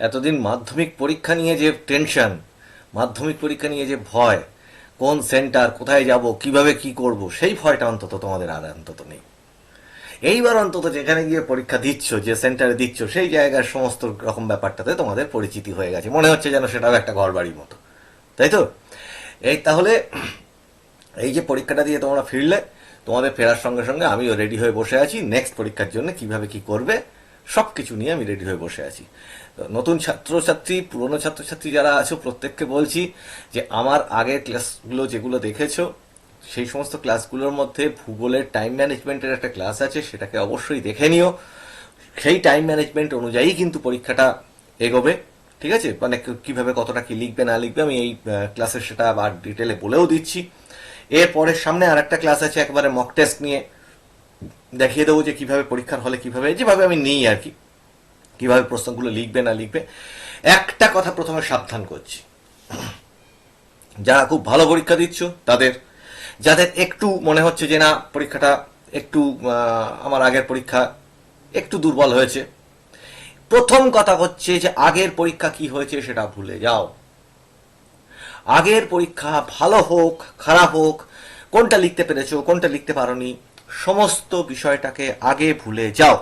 এতদিন মাধ্যমিক পরীক্ষা নিয়ে যে টেনশন, মাধ্যমিক পরীক্ষা নিয়ে যে ভয়, কোন সেন্টার, কোথায় যাব, কীভাবে কি করব, সেই ভয়টা অন্তত তোমাদের আর অন্তত নেই। এইবার অন্তত যেখানে গিয়ে পরীক্ষা দিচ্ছ, যে সেন্টারে দিচ্ছ, সেই জায়গার সমস্ত রকম ব্যাপারটাতে তোমাদের পরিচিতি হয়ে গেছে। মনে হচ্ছে যেন সেটাও একটা ঘর বাড়ির মতো। তাই তো? এই তাহলে এই যে পরীক্ষাটা দিয়ে তোমরা ফিরলে, তোমাদের ফেরার সঙ্গে সঙ্গে আমিও রেডি হয়ে বসে আছি, নেক্সট পরীক্ষার জন্য কীভাবে কি করবে সব কিছু নিয়ে আমি রেডি হয়ে বসে আছি। নতুন ছাত্রছাত্রী, পুরনো ছাত্রছাত্রী যারা আছো, প্রত্যেককে বলছি যে আমার আগের ক্লাসগুলো যেগুলো দেখেছ, সেই সমস্ত ক্লাসগুলোর মধ্যে ভূগোলের টাইম ম্যানেজমেন্টের একটা ক্লাস আছে, সেটাকে অবশ্যই দেখে নিও। সেই টাইম ম্যানেজমেন্ট অনুযায়ী কিন্তু পরীক্ষাটা এগোবে, ঠিক আছে? মানে কীভাবে কতটা কি লিখবে, না লিখবে, আমি এই ক্লাসের সেটা আবার ডিটেলে বলেও দিচ্ছি। এরপরে সামনে আর একটা ক্লাস আছে, একবারে মক টেস্ট নিয়ে। দেখিয়ে দেবো যে কীভাবে পরীক্ষার হলে কীভাবে, যেভাবে আমি নিই আর কি, কীভাবে প্রশ্নগুলো লিখবে না লিখবে। একটা কথা প্রথমে সাবধান করছি। যারা খুব ভালো পরীক্ষা দিচ্ছ, তাদের, যাদের একটু মনে হচ্ছে যে না, পরীক্ষাটা একটু আমার আগের পরীক্ষা একটু দুর্বল হয়েছে, প্রথম কথা হচ্ছে যে আগের পরীক্ষা কি হয়েছে সেটা ভুলে যাও। আগের পরীক্ষা ভালো হোক, খারাপ হোক, কোনটা লিখতে পেরেছ, কোনটা লিখতে পারোনি সমস্ত বিষয়টাকে আগে ভুলে যাও।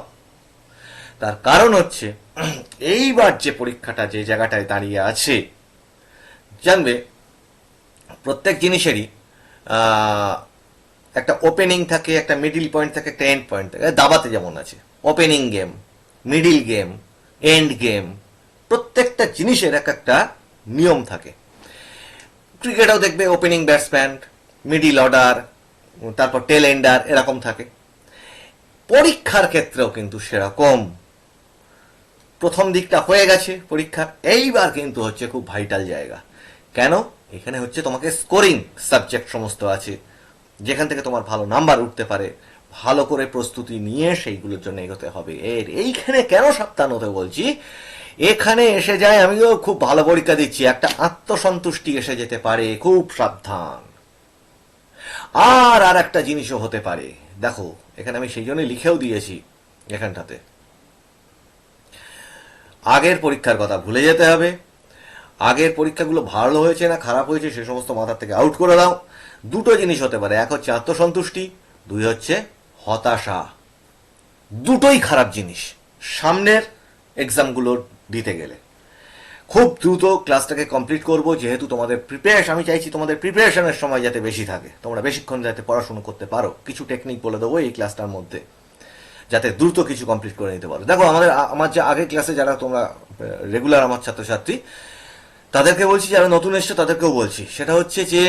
তার কারণ হচ্ছে, এইবার যে পরীক্ষাটা যে জায়গাটায় দাঁড়িয়ে আছে, জানবে, প্রত্যেক জিনিসেরই একটা ওপেনিং থাকে, একটা মিডিল পয়েন্ট থাকে, একটা এন্ড পয়েন্ট থাকে। দাবাতে যেমন আছে opening game middle game end game প্রত্যেকটা জিনিসের এক একটা নিয়ম থাকে। ক্রিকেটেও দেখবে ওপেনিং ব্যাটসম্যান মিডিল অর্ডার তারপর টেল এন্ডার এরকম থাকে। পরীক্ষার ক্ষেত্রেও কিন্তু সেরকম। প্রথম দিকটা হয়ে গেছে পরীক্ষার, এইবার কিন্তু হচ্ছে খুব ভাইটাল জায়গা। কেন? এখানে হচ্ছে তোমাকে স্কোরিং সাবজেক্ট সমস্ত আছে। যেখান থেকে তোমার ভালো নাম্বার উঠতে পারে, ভালো করে প্রস্তুতি নিয়ে সেইগুলোর জন্য এগোতে হবে। এর এইখানে কেন সাবধান হতে বলছি? এখানে এসে যায়, আমিও খুব ভালো পরীক্ষা দিচ্ছি। একটা আত্মসন্তুষ্টি এসে যেতে পারে, খুব সাবধান। আর আর একটা জিনিসও হতে পারে। দেখো, এখানে আমি সেই জন্য লিখেও দিয়েছি এখানটাতে। আগের পরীক্ষার কথা ভুলে যেতে হবে। আগের পরীক্ষাগুলো ভালো হয়েছে না খারাপ হয়েছে, সে সমস্ত মাথার থেকে আউট করে দাও। দুটো জিনিস হতে পারে, এক হচ্ছে আত্মসন্তুষ্টি, দুই হচ্ছে হতাশা। দুটোই খারাপ জিনিস, সামনের এক্সামগুলো দিতে গেলে। খুব দ্রুত ক্লাসটাকে কমপ্লিট করব, যেহেতু তোমাদের প্রিপারেশন আমি চাইছি তোমাদের প্রিপারেশনের সময় যাতে বেশি থাকে। তোমরা বেশিক্ষণ যাতে পড়াশুনো করতে পারো। কিছু টেকনিক বলে দেবো এই ক্লাসটার মধ্যে, যাতে দ্রুত কিছু কমপ্লিট করে নিতে পারো। দেখো, আমাদের আমার যে আগের ক্লাসে যারা তোমরা রেগুলার আমার ছাত্রছাত্রী, তাদেরকে বলছি, যারা নতুন এসছো তাদেরকেও বলছি, সেটা হচ্ছে যে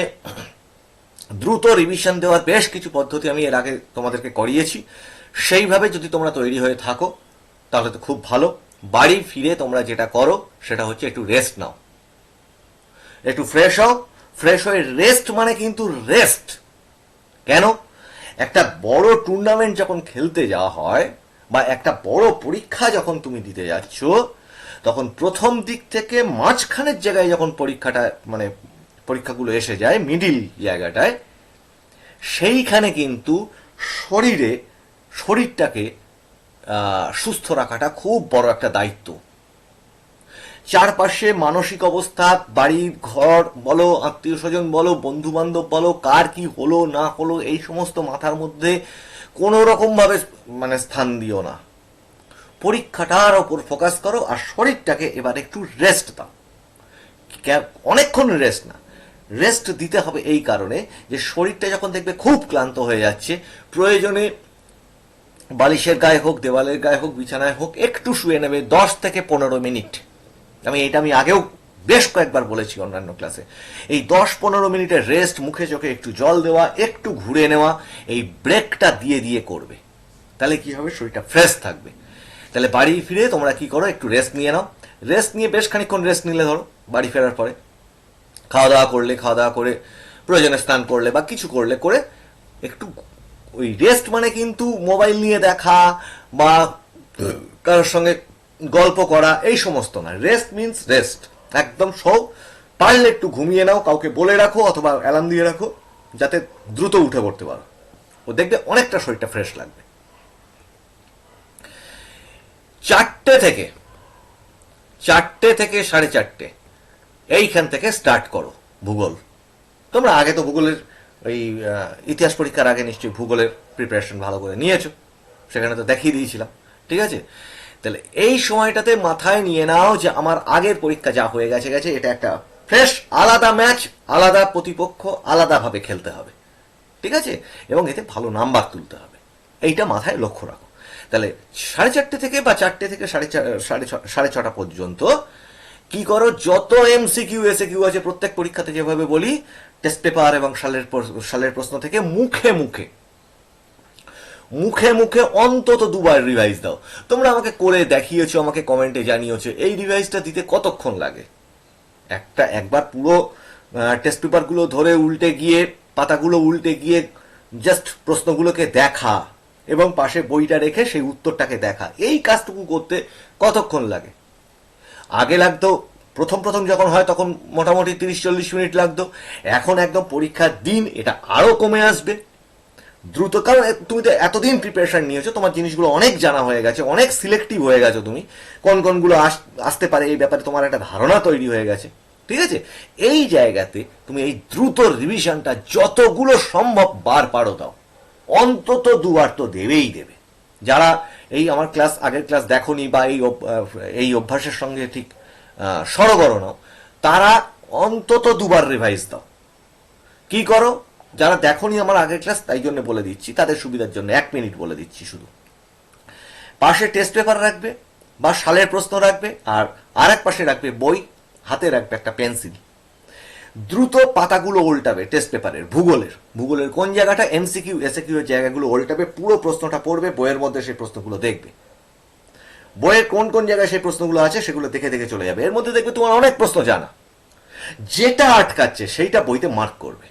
দ্রুত রিভিশন দেওয়ার বেশ কিছু পদ্ধতি আমি এর আগে তোমাদেরকে করিয়েছি। সেইভাবে যদি তোমরা তৈরি হয়ে থাকো, তাহলে তো খুব ভালো। বাড়ি ফিরে তোমরা যেটা করো, সেটা হচ্ছে একটু রেস্ট নাও। একটু ফ্রেশ হও। ফ্রেশ হয়ে রেস্ট মানে কিন্তু রেস্ট কেন? একটা বড় টুর্নামেন্ট যখন খেলতে যাওয়া হয়, বা একটা বড় পরীক্ষা যখন তুমি দিতে যাচ্ছ, তখন প্রথম দিক থেকে মাঝখানের জায়গায় যখন পরীক্ষাটা মানে পরীক্ষাগুলো এসে যায় মিডিল জায়গাটায়, সেইখানে কিন্তু শরীরে, শরীরটাকে সুস্থ রাখাটা খুব বড় একটা দায়িত্ব। চারপাশে মানসিক অবস্থা, বাড়ি, ঘর, বলো, আত্মীয় স্বজন বলো বন্ধু বান্ধব বলো, কার কি হলো, না হলো, এই সমস্ত মাথার মধ্যে কোনো রকম ভাবে মানে স্থান দিও না। পরীক্ষাটার ওপর ফোকাস করো আর শরীরটাকে এবার একটু রেস্ট দাও। অনেকক্ষণ রেস্ট না রেস্ট দিতে হবে এই কারণে যে শরীরটা যখন দেখবে খুব ক্লান্ত হয়ে যাচ্ছে, প্রয়োজনে বালিশের গায়ে হোক, দেওয়ালের গায়ে হোক, বিছানায় হোক, একটু শুয়ে নেবে দশ থেকে পনেরো মিনিট। আমি, এটা আমি আগেও বেশ কয়েকবার বলেছি অন্যান্য ক্লাসে। এই দশ পনেরো মিনিটের রেস্ট মুখে চোখে একটু জল দেওয়া, একটু ঘুরে নেওয়া, এই ব্রেকটা দিয়ে দিয়ে করবে। তাহলে কি হবে? শরীরটা ফ্রেশ থাকবে। তাহলে বাড়ি ফিরে তোমরা কি করো? একটু রেস্ট নিয়ে নাও। রেস্ট নিয়ে বেশ খানিকক্ষণ রেস্ট নিলে ধরো, বাড়ি ফেরার পরে। খাওয়া দাওয়া করলে, খাওয়া দাওয়া করে প্রয়োজনে স্নান করলে বা কিছু করলে, করে একটু ওই রেস্ট মানে কিন্তু মোবাইল নিয়ে দেখা বা, কারোর সঙ্গে গল্প করা, এই সমস্ত না রেস্ট মিন্স রেস্ট একদম সব পারলে একটু ঘুমিয়ে নাও, কাউকে বলে রাখো অথবা অ্যালার্ম দিয়ে রাখো, যাতে দ্রুত উঠে পড়তে পারো। ও দেখবে অনেকটা শরীরটা ফ্রেশ লাগবে। চারটে থেকে চারটে থেকে সাড়ে চারটে, এইখান থেকে স্টার্ট করো ভূগোল। তোমরা আগে তো ভূগোলের ওই ইতিহাস পরীক্ষার আগে নিশ্চয়ই ভূগোলের প্রিপারেশন ভালো করে নিয়েছো। সেখানে তো দেখিয়ে দিয়েছিলাম, ঠিক আছে? তাহলে এই সময়টাতে মাথায় নিয়ে নাও যে আমার আগের পরীক্ষা যা হয়ে গেছে গেছে, এটা একটা ফ্রেশ আলাদা ম্যাচ আলাদা প্রতিপক্ষ, আলাদাভাবে খেলতে হবে, ঠিক আছে? এবং এতে ভালো নাম্বার তুলতে হবে। এইটা মাথায় লক্ষ্য রাখো। তাহলে সাড়ে চারটে থেকে বা চারটে থেকে সাড়ে সাড়ে সাড়ে ছটা পর্যন্ত কি করো? যত এমসিকিউ এসে কিউ আছে, প্রত্যেক পরীক্ষাতে যেভাবে বলি টেস্ট পেপার এবং সালের সালের প্রশ্ন থেকে মুখে মুখে মুখে মুখে অন্তত দুবার রিভাইজ দাও। তোমরা আমাকে করে দেখিয়েছো, আমাকে কমেন্টে জানিয়েছো, এই রিভাইজটা দিতে কতক্ষণ লাগে? একটা, একবার পুরো টেস্ট পেপারগুলো ধরে উল্টে গিয়ে, পাতাগুলো উল্টে গিয়ে জাস্ট প্রশ্নগুলোকে দেখা এবং পাশে বইটা রেখে সেই উত্তরটাকে দেখা। এই কাজটুকু করতে কতক্ষণ লাগে? আগে লাগতো প্রথম প্রথম যখন হয় তখন মোটামুটি তিরিশ চল্লিশ মিনিট লাগতো। এখন একদম পরীক্ষার দিন, এটা আরও কমে আসবে। দ্রুত, কারণ তুমি তো এতদিন প্রিপারেশন নিয়েছো, তোমার জিনিসগুলো অনেক জানা হয়ে গেছে, অনেক সিলেক্টিভ হয়ে গেছো তুমি। কোন কোনগুলো আস- আসতে পারে, এই ব্যাপারে তোমার একটা ধারণা তৈরি হয়ে গেছে। ঠিক আছে? এই জায়গাতে তুমি এই দ্রুত রিভিশনটা যতগুলো সম্ভব বার পারো দাও। অন্তত দুবার তো দেবেই দেবে। যারা এই আমার ক্লাস আগের ক্লাস দেখোনি বা এই এই অভ্যাসের সঙ্গে ঠিক নাও তারা অন্তত দুবার রিভাইজ দাও। কি করো? যারা দেখোনি আমার আগের ক্লাস তাই জন্য বলে দিচ্ছি, তাদের সুবিধার জন্য, এক মিনিট বলে দিচ্ছি শুধু। পাশে টেস্ট পেপার রাখবে, বা সালের প্রশ্ন রাখবে, আর আর এক পাশে রাখবে বই, হাতে রাখবে একটা পেন্সিল দ্রুত পাতাগুলো উল্টাবে টেস্ট পেপারের ভূগোলের। ভূগোলের কোন জায়গাটা? এমসিকিউ এসএকিউ এর জায়গাগুলো উল্টাবে পুরো প্রশ্নটা পড়বে, বইয়ের মধ্যে সেই প্রশ্নগুলো দেখবে। বইয়ের কোন কোন জায়গায় সেই প্রশ্নগুলো আছে সেগুলো দেখে দেখে চলে যাবে। এর মধ্যে দেখবে তোমার অনেক প্রশ্ন জানা। যেটা আটকাচ্ছে সেইটা বইতে মার্ক করবে।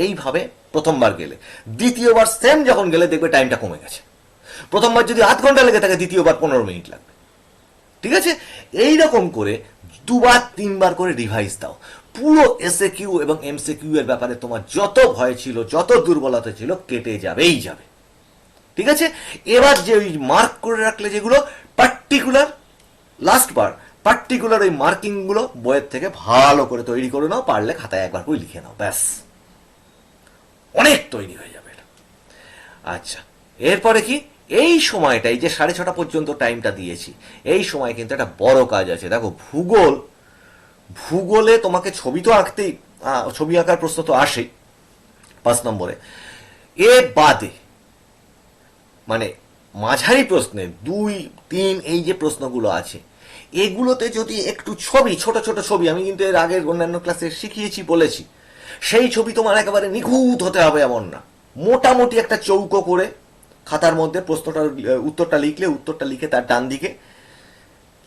এইভাবে প্রথমবার গেলে। দ্বিতীয়বার সেম যখন গেলে দেখবে টাইমটা কমে গেছে। প্রথমবার যদি আধ ঘণ্টা লেগে থাকে, দ্বিতীয়বার পনেরো মিনিট লাগবে। ঠিক আছে? এই রকম করে দুবার, তিনবার করে রিভাইজ দাও। পুরো এসএ কিউ এবং এমসে কিউ এর ব্যাপারে তোমার যত ভয় ছিল, যত দুর্বলতা ছিল, কেটে যাবেই যাবে। ঠিক আছে? এবার যে ওই মার্ক করে রাখলে যেগুলো পার্টিকুলার লাস্ট বার পার্টিকুলার ওই মার্কিংগুলো বইয়ের থেকে ভালো করে তৈরি করে নাও, পারলে খাতায় একবার করে লিখে নাও, ব্যাস। অনেক তৈরি হয়ে যাবে এটা। আচ্ছা এরপরে কি? এই সময়টা এই যে সাড়ে ছটা পর্যন্ত টাইমটা দিয়েছি, এই সময় কিন্তু একটা বড় কাজ আছে। দেখো, ভূগোল, ভূগোলে তোমাকে ছবি তো আঁকতেই ছবি আঁকার প্রশ্ন তো আসেই, পাঁচ নম্বরে। এ বাদে মানে মাঝারি প্রশ্নে দুই, তিন, এই যে প্রশ্নগুলো আছে, এগুলোতে যদি একটু ছবি, ছোট ছোট ছবি, আমি কিন্তু এর আগের অন্যান্য ক্লাসে শিখিয়েছি, বলেছি, সেই ছবি তোমার একেবারে নিখুঁত হতে হবে এমন না। মোটামুটি একটা চৌকো করে খাতার মধ্যে প্রশ্নটা উত্তরটা লিখলে, উত্তরটা লিখে তার ডান দিকে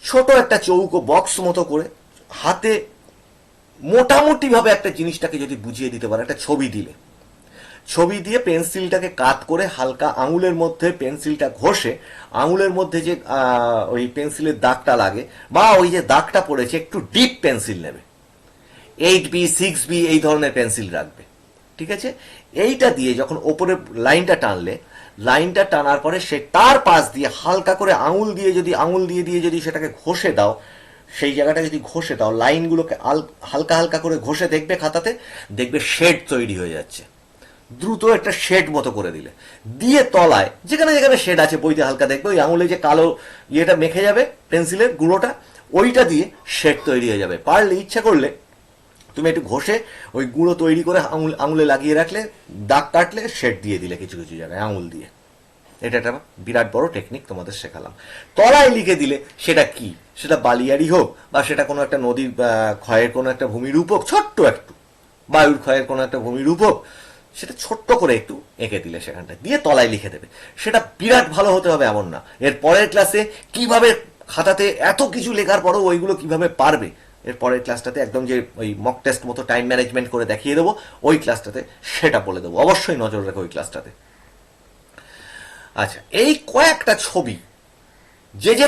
ছোট একটা চৌকো বক্স মতো করে হাতে মোটামুটিভাবে একটা জিনিসটাকে যদি বুঝিয়ে দিতে পারে, একটা ছবি দিলে। ছবি দিয়ে পেন্সিলটাকে কাত করে হালকা আঙুলের মধ্যে পেন্সিলটা ঘষে, আঙুলের মধ্যে যে ওই পেন্সিলের দাগটা লাগে বা ওই যে দাগটা পড়েছে, একটু ডিপ পেন্সিল নেবে। এইট বি, সিক্স বি এই ধরনের পেন্সিল রাখবে। ঠিক আছে? এইটা দিয়ে যখন ওপরে লাইনটা টানলে, লাইনটা টানার পরে সে তার পাশ দিয়ে হালকা করে আঙুল দিয়ে যদি, আঙুল দিয়ে দিয়ে যদি সেটাকে ঘষে দাও, সেই জায়গাটা যদি ঘষে দাও, লাইনগুলোকে হালকা হালকা করে ঘষে দেখবে খাতাতে, দেখবে শেড তৈরি হয়ে যাচ্ছে। দ্রুত একটা শেড মতো করে দিলে। দিয়ে তলায়, যেখানে যেখানে শেড আছে, বইতে হালকা দেখবে, ওই আঙুলে যে কালো ইয়েটা মেখে যাবে, পেন্সিলের গুঁড়োটা, ওইটা দিয়ে শেড তৈরি হয়ে যাবে। পারলে, ইচ্ছা করলে, তুমি একটু ঘষে ওই গুঁড়ো তৈরি করে আঙুল, আঙুলে লাগিয়ে রাখলে, দাগ কাটলে শেড দিয়ে দিলে কিছু কিছু জায়গায়, আঙুল দিয়ে। এটা একটা বিরাট বড় টেকনিক তোমাদের শেখালাম। তলায় লিখে দিলে সেটা কি? সেটা বালিয়ারি হোক, বা সেটা কোনো একটা নদীর ক্ষয়ের কোনো একটা ভূমির রূপক ছোট্ট একটু। বায়ুর ক্ষয়ের কোনো একটা ভূমির রূপক সেটা ছোট্ট করে একটু এঁকে দিলে সেখানটা দিয়ে তলায় লিখে দেবে। সেটা বিরাট ভালো হতে হবে এমন না। এর পরের ক্লাসে কীভাবে খাতাতে এত কিছু লেখার পরেও ওইগুলো কীভাবে পারবে, এর পরের ক্লাসটাতে একদম যে ওই মক টেস্ট মতো টাইম ম্যানেজমেন্ট করে দেখিয়ে দেবো, ওই ক্লাসটাতে সেটা বলে দেবো। অবশ্যই নজর রেখো ওই ক্লাসটাতে আচ্ছা এই কয়েকটা ছবি, যে যে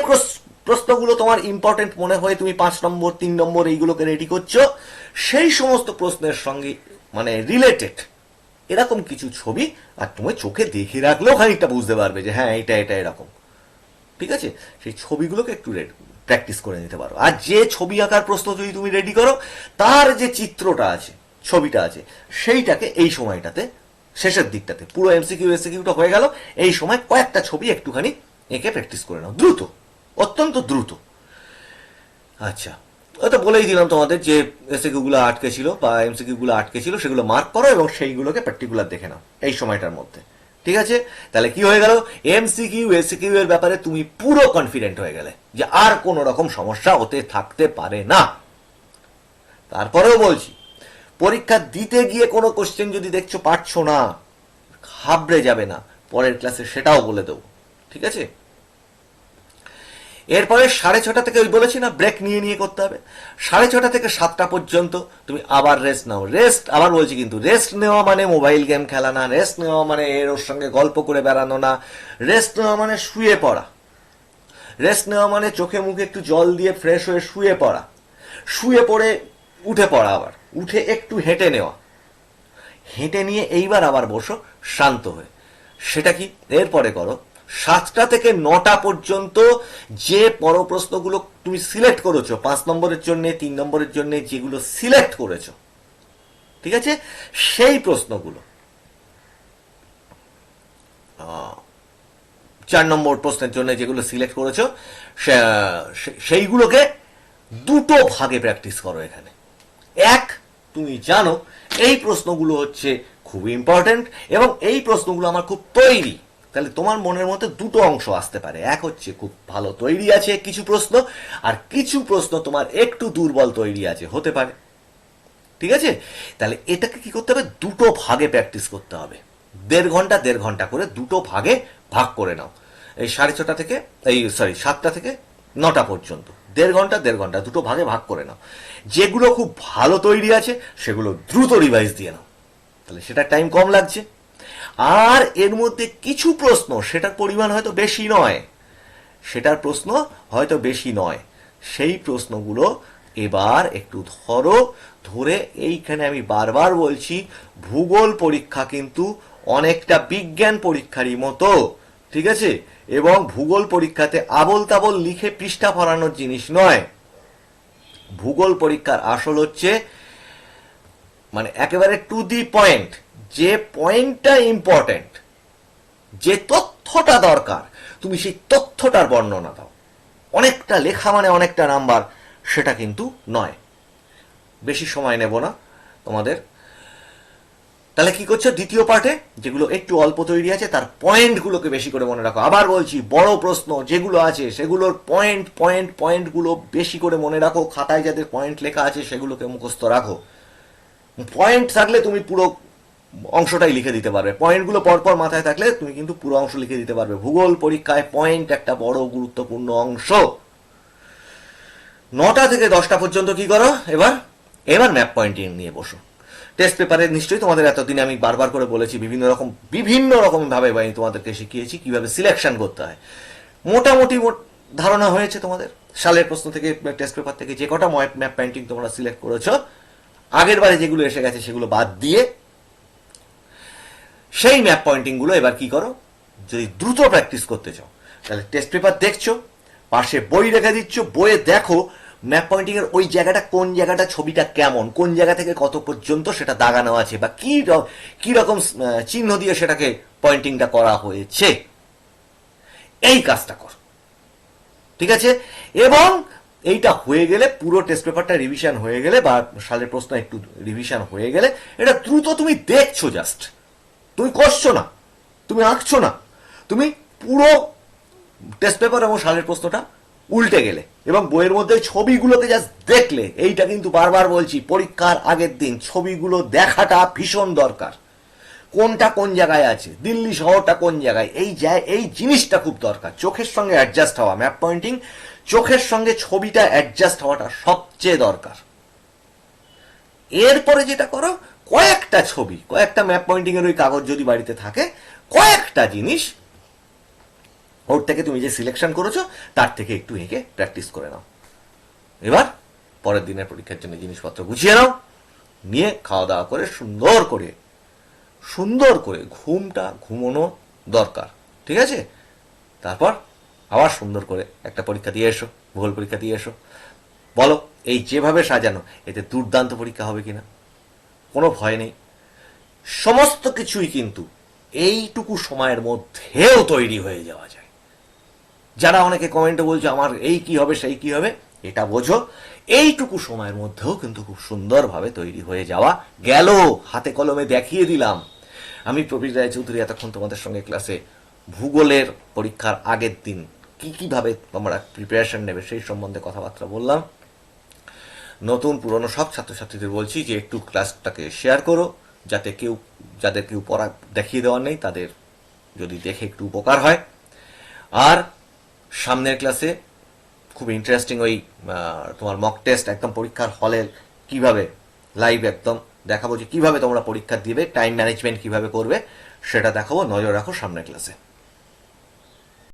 প্রশ্নগুলো তোমার ইম্পর্টেন্ট মনে হয়, তুমি পাঁচ নম্বর, তিন নম্বর এইগুলোকে রেডি করছ, সেই সমস্ত প্রশ্নের সঙ্গে মানে রিলেটেড এরকম কিছু ছবি আর তুমি চোখে দেখে রাখলেও খানিকটা বুঝতে পারবে যে হ্যাঁ এটা এটা এরকম। ঠিক আছে? সেই ছবিগুলোকে একটু রেড, প্র্যাকটিস করে নিতে পারো। আর যে ছবি আঁকার প্রশ্ন যদি তুমি রেডি করো, তার যে চিত্রটা আছে, ছবিটা আছে, সেইটাকে এই সময়টাতে, শেষের দিকটাতে, পুরো এমসিকিউ, এসিকিউটা হয়ে গেল, এই সময় কয়েকটা ছবি একটুখানি এঁকে প্র্যাকটিস করে নাও। দ্রুত, অত্যন্ত দ্রুত। আচ্ছা ওটা বলেই দিলাম তোমাদের যে এসিকিউ গুলো আটকে ছিল বা এমসিকিউ গুলো আটকে ছিল, সেগুলো মার্ক করো এবং সেইগুলোকে পার্টিকুলার দেখে নাও এই সময়টার মধ্যে। ঠিক আছে? তাহলে কি হয়ে গেল? এমসিকিউ এসিকিউ এর ব্যাপারে তুমি পুরো কনফিডেন্ট হয়ে গেলে যে আর কোনো রকম সমস্যা হতে থাকতে পারে না। তারপরেও বলছি, পরীক্ষা দিতে গিয়ে কোনো কোশ্চেন যদি দেখছ পারছ না, ঘাবড়ে যাবে না, পরের ক্লাসে সেটাও বলে দেবো। ঠিক আছে? এরপরে সাড়ে ছটা থেকে ওই বলেছি না ব্রেক নিয়ে নিয়ে করতে হবে। সাড়ে ছটা থেকে সাতটা পর্যন্ত তুমি আবার রেস্ট নাও। রেস্ট আবার বলছি কিন্তু রেস্ট নেওয়া মানে মোবাইল গেম খেলা না রেস্ট নেওয়া মানে এর ওর সঙ্গে গল্প করে বেড়ানো না। রেস্ট নেওয়া মানে শুয়ে পড়া। রেস্ট নেওয়া মানে চোখে মুখে একটু জল দিয়ে ফ্রেশ হয়ে শুয়ে পড়া। শুয়ে পড়ে উঠে পড়া আবার। উঠে একটু হেঁটে নেওয়া। হেঁটে নিয়ে এইবার আবার বসো, শান্ত হয়ে। সেটা কি? এরপরে করো। সাতটা থেকে নটা পর্যন্ত যে পর প্রশ্নগুলো তুমি সিলেক্ট করেছ, পাঁচ নম্বরের জন্য, তিন নম্বরের জন্য যেগুলো সিলেক্ট করেছ, ঠিক আছে? সেই প্রশ্নগুলো। চার নম্বর প্রশ্নের জন্য যেগুলো সিলেক্ট করেছ সেইগুলোকে দুটো ভাগে প্র্যাকটিস করো এখানে। এক, তুমি জানো, এই প্রশ্নগুলো হচ্ছে খুব ইম্পর্টেন্ট এবং এই প্রশ্নগুলো আমার খুব তৈরি। তাহলে তোমার মনের মধ্যে দুটো অংশ আসতে পারে। এক হচ্ছে খুব ভালো তৈরি আছে কিছু প্রশ্ন, আর কিছু প্রশ্ন তোমার একটু দুর্বল তৈরি আছে, হতে পারে। ঠিক আছে? তাহলে এটাকে কি করতে হবে? দুটো ভাগে প্র্যাকটিস করতে হবে। দেড় ঘণ্টা দেড় ঘণ্টা করে দুটো ভাগে ভাগ করে নাও। এই সাড়ে ছটা থেকে, এই সরি সাতটা থেকে নটা পর্যন্ত। দেড় ঘণ্টা দেড় ঘণ্টা, দুটো ভাগে ভাগ করে নাও। যেগুলো খুব ভালো তৈরি আছে, সেগুলো দ্রুত রিভাইজ দিয়ে নাও। তাহলে সেটা টাইম কম লাগছে। আর এর মধ্যে কিছু প্রশ্ন, সেটার পরিমাণ হয়তো বেশি নয়। সেটার প্রশ্ন হয়তো বেশি নয়। সেই প্রশ্নগুলো এবার একটু ধরো, ধরে এইখানে আমি বারবার বলছি, ভূগোল পরীক্ষা কিন্তু অনেকটা বিজ্ঞান পরীক্ষারই মতো, ঠিক আছে? এবং ভূগোল পরীক্ষাতে আবল তাবল লিখে পৃষ্ঠা ভরানোর জিনিস নয়। ভূগোল পরীক্ষার আসল হচ্ছে মানে একেবারে টু দি পয়েন্ট যে পয়েন্টটা ইম্পর্টেন্ট যে তথ্যটা দরকার, তুমি সেই তথ্যটার বর্ণনা দাও। অনেকটা লেখা মানে অনেকটা নাম্বার, সেটা কিন্তু নয়। বেশি সময় নেব না তোমাদের। তাহলে কি করছ? দ্বিতীয় পার্টে, যেগুলো একটু অল্প তৈরি আছে, তার পয়েন্টগুলোকে বেশি করে মনে রাখো। আবার বলছি, বড় প্রশ্ন, যেগুলো আছে, সেগুলোর পয়েন্ট পয়েন্ট পয়েন্টগুলো বেশি করে মনে রাখো। খাতায় যাদের পয়েন্ট লেখা আছে, সেগুলোকে মুখস্থ রাখো। পয়েন্ট থাকলে তুমি পুরো অংশটাই লিখে দিতে পারবে। পয়েন্টগুলো পরপর মাথায় থাকলে তুমি কিন্তু পুরো অংশ লিখে দিতে পারবে। ভূগোল পরীক্ষায় পয়েন্ট একটা বড় গুরুত্বপূর্ণ অংশ। নটা থেকে দশটা পর্যন্ত কি করো? এবার এবার ম্যাপ পয়েন্টিং নিয়ে বসো। টেস্ট পেপারে নিশ্চয়ই তোমাদের এতদিনে আমি বারবার করে বলেছি, বিভিন্ন রকম বিভিন্ন রকম ভাবে আমি তোমাদেরকে শিখিয়েছি কীভাবে সিলেকশন করতে হয়। মোটামুটি মোট- ধারণা হয়েছে তোমাদের। সালের প্রশ্ন থেকে টেস্ট পেপার থেকে যে কটা ম্যাপ পেন্টিং তোমরা সিলেক্ট করেছ, আগের বারে যেগুলো এসে গেছে সেগুলো বাদ দিয়ে সেই ম্যাপ পয়েন্টিংগুলো এবার কি করো? যদি দ্রুত প্র্যাকটিস করতে চাও, তাহলে টেস্ট পেপার দেখছ, পাশে বই রেখে দিচ্ছ, বইয়ে দেখো ম্যাপ পয়েন্টিং এর ওই জায়গাটা, কোন জায়গাটা, ছবিটা কেমন, কোন জায়গা থেকে কত পর্যন্ত সেটা দাগানো আছে, বা কি কি রকম চিহ্ন দিয়ে সেটাকে পয়েন্টিংটা করা হয়েছে। এই কাজটা কর। ঠিক আছে? এবং এইটা হয়ে গেলে পুরো টেস্ট পেপারটা রিভিশন হয়ে গেলে, বা সালের প্রশ্ন একটু রিভিশন হয়ে গেলে, এটা দ্রুত তুমি দেখছ জাস্ট তুমি করছ না, তুমি আঁকছো না, তুমি পুরো টেস্ট পেপার এবং সালের প্রশ্নটা উল্টে গেলে এবং বইয়ের মধ্যে ছবিগুলোকে জাস্ট দেখলে, এইটা কিন্তু বারবার বলছি, পরীক্ষার আগের দিন ছবিগুলো দেখাটা ভীষণ দরকার। কোনটা কোন জায়গায় আছে, দিল্লি শহরটা কোন জায়গায়, এই এই জিনিসটা খুব দরকার। চোখের সঙ্গে অ্যাডজাস্ট হওয়া ম্যাপ পয়েন্টিং চোখের সঙ্গে ছবিটা অ্যাডজাস্ট হওয়াটা সবচেয়ে দরকার। এরপরে যেটা করো কয়েকটা ছবি, কয়েকটা ম্যাপ পয়েন্টিং এর ওই কাগজ যদি বাড়িতে থাকে, কয়েকটা জিনিস ওর থেকে তুমি যে সিলেকশন করেছ, তার থেকে একটু এঁকে প্র্যাকটিস করে নাও। এবার পরের দিনের পরীক্ষার জন্য জিনিসপত্র গুছিয়ে নাও, নিয়ে খাওয়া দাওয়া করে সুন্দর করে সুন্দর করে ঘুমটা ঘুমোনো দরকার, ঠিক আছে? তারপর আবার সুন্দর করে একটা পরীক্ষা দিয়ে এসো ভূগোল পরীক্ষা দিয়ে এসো। বলো, এই যেভাবে সাজানো, এতে দুর্দান্ত পরীক্ষা হবে কিনা? কোনো ভয় নেই। সমস্ত কিছুই কিন্তু এইটুকু সময়ের মধ্যেও তৈরি হয়ে যাওয়া যায়। যারা অনেকে কমেন্টে বলছে, আমার এই কি হবে, সেই কি হবে? এটা বোঝো। এইটুকু সময়ের মধ্যেও কিন্তু খুব সুন্দরভাবে তৈরি হয়ে যাওয়া গেল। হাতে কলমে দেখিয়ে দিলাম। আমি প্রবীর রায় চৌধুরী এতক্ষণ তোমাদের সঙ্গে ক্লাসে ভূগোলের পরীক্ষার আগের দিন কি কীভাবে তোমরা প্রিপারেশন নেবে সেই সম্বন্ধে কথাবার্তা বললাম। নতুন পুরনো সব ছাত্রছাত্রীদের বলছি যে একটু ক্লাসটাকে শেয়ার করো, যাতে কেউ, যাদের কেউ পড়া দেখিয়ে দেওয়ার নেই, তাদের যদি দেখে একটু উপকার হয়। আর সামনের ক্লাসে খুব ইন্টারেস্টিং ওই তোমার মক টেস্ট একদম পরীক্ষার হলে কীভাবে লাইভ একদম দেখাবো যে কীভাবে তোমরা পরীক্ষা দিবে টাইম ম্যানেজমেন্ট কীভাবে করবে, সেটা দেখাবো, নজর রাখো সামনের ক্লাসে